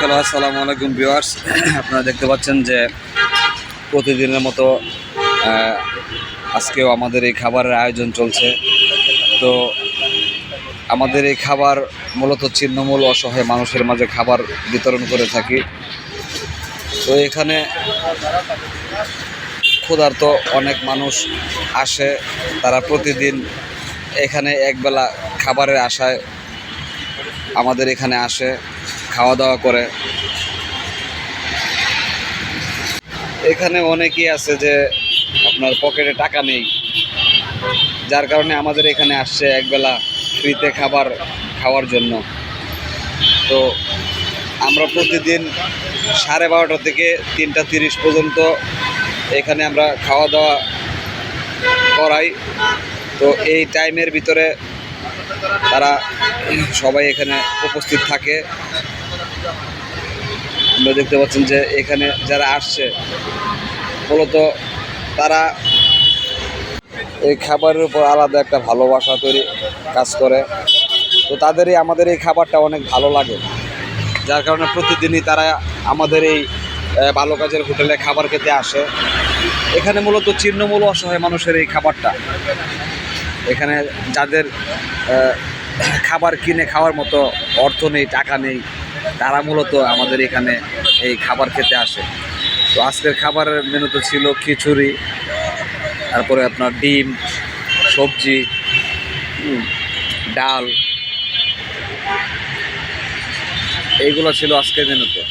Hello, আসসালামু আলাইকুম viewers. আপনারা দেখতে পাচ্ছেন যে প্রতিদিনের মতো আজকেও আমাদের এই খাবারের আয়োজন চলছে। তো আমাদের এই খাবার মূলত ছিন্নমূল অসহায় মানুষের মাঝে খাবার বিতরণ করে থাকি। তো এখানে ক্ষুধার্ত অনেক মানুষ আসে, তারা প্রতিদিন এখানে একবেলা খাবারের আশায় আমাদের এখানে আসে। খাওয়া দাওয়া করে। এখানে অনেকেই আছে যে আপনার পকেটে টাকা নেই। যার কারণে আমাদের এখানে আসছে একবেলা ফ্রিতে খাবার খাওয়ার জন্য। তো আমরা প্রতিদিন সাড়ে বারোটা থেকে তিনটা তিরিশ পর্যন্ত এখানে আমরা খাওয়া দাওয়া করাই। তো এই টাইমের ভিতরে তারা সবাই এখানে উপস্থিত থাকে। আমরা দেখতে পাচ্ছেন যে এখানে যারা আসছে, মূলত তারা এই খাবারের উপর আলাদা একটা ভালোবাসা তৈরি কাজ করে। তো তাদেরই আমাদের এই খাবারটা অনেক ভালো লাগে। যার কারণে প্রতিদিনই তারা আমাদের এই ভালো কাজের হোটেলে খাবার খেতে আসে। এখানে মূলত চিহ্নমূল অসহায় মানুষের এই খাবারটা। এখানে যাদের খাবার কিনে খাওয়ার মতো অর্থ নেই, টাকা নেই, তারা মূলত আমাদের এখানে এই খাবার খেতে আসে। তো আজকের খাবারের মেনুতে ছিল খিচুড়ি, তারপরে আপনার ডিম, সবজি ডাল। এইগুলো ছিল আজকের মেনুতে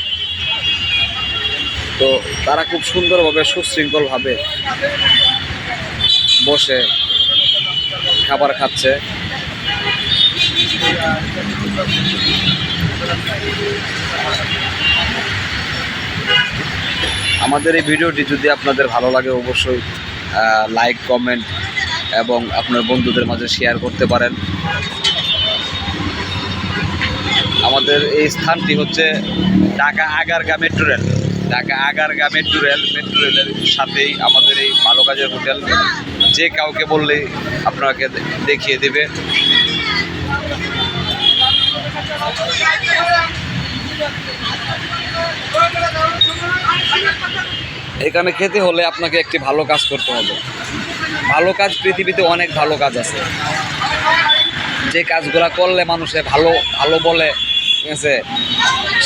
তো তারা খুব সুন্দরভাবে সুশৃঙ্খলভাবে বসে খাবার খাচ্ছে। আমাদের এই ভিডিওটি যদি আপনাদের ভালো লাগে, অবশ্যই লাইক কমেন্ট এবং আপনার বন্ধুদের মাঝে শেয়ার করতে পারেন। আমাদের এই স্থানটি হচ্ছে Dhaka Agargaon metro rail Dhaka Agargaon metro rail metro রেলের সাথেই আমাদের এই ভালো কাজের হোটেল। যে কাউকে বললেই আপনাকে দেখিয়ে দেবে। এখানে খেতে হলে আপনাকে একটি ভালো কাজ করতে হবে। ভালো কাজ, পৃথিবীতে অনেক ভালো কাজ আছে। যে কাজগুলা করলে মানুষে ভালো ভালো বলে ঠিক আছে?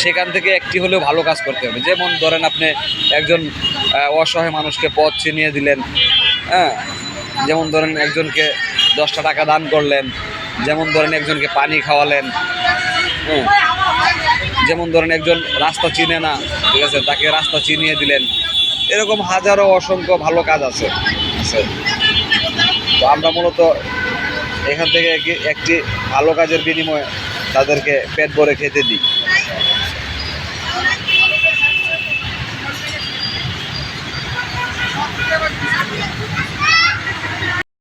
সেখান থেকে একটি হলেও ভালো কাজ করতে হবে। যেমন ধরেন আপনি একজন অসহায় মানুষকে পথ চিনিয়ে দিলেন হ্যাঁ? যেমন ধরেন একজনকে দশটা টাকা দান করলেন, যেমন ধরেন একজনকে পানি খাওয়ালেন হ্যাঁ? যেমন ধরেন একজন রাস্তা চিনে না, ঠিক আছে? তাকে রাস্তা চিনিয়ে দিলেন। এরকম হাজারো অসংখ্য ভালো কাজ আছে? তো আমরা মূলত এখান থেকে একটি ভালো কাজের বিনিময়ে তাদেরকে পেট ভরে খেতে দিই।